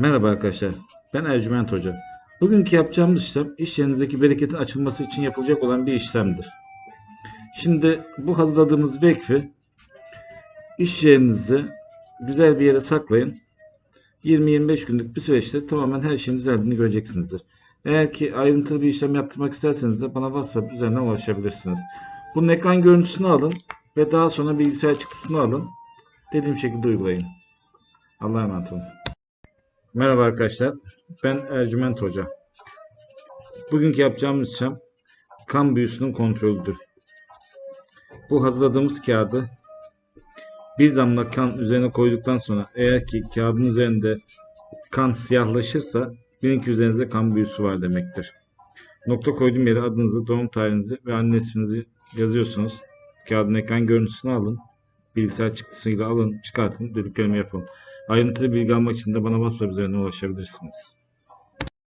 Merhaba arkadaşlar. Ben Ercüment Hoca. Bugünkü yapacağımız işlem iş yerinizdeki bereketin açılması için yapılacak olan bir işlemdir. Şimdi bu hazırladığımız vekfi iş yerinizi güzel bir yere saklayın. 20-25 günlük bir süreçte tamamen her şeyin düzeldiğini göreceksinizdir. Eğer ki ayrıntılı bir işlem yaptırmak isterseniz de bana WhatsApp üzerinden ulaşabilirsiniz. Bunun ekran görüntüsünü alın ve daha sonra bilgisayar çıktısını alın. Dediğim şekilde uygulayın. Allah'a emanet olun. Merhaba arkadaşlar. Ben Ercüment Hoca. Bugünkü yapacağımız işlem kan büyüsünün kontrolüdür. Bu hazırladığımız kağıdı bir damla kan üzerine koyduktan sonra eğer ki kağıdın üzerinde kan siyahlaşırsa bilin ki üzerinizde kan büyüsü var demektir. Nokta koyduğum yere adınızı, doğum tarihinizi ve anne isminizi yazıyorsunuz. Kağıdın ekran görüntüsünü alın. Bilgisayar çıktısıyla alın, çıkartın, dediklerimi yapın. Ayrıntılı bilgi almak için de bana WhatsApp üzerinden ulaşabilirsiniz.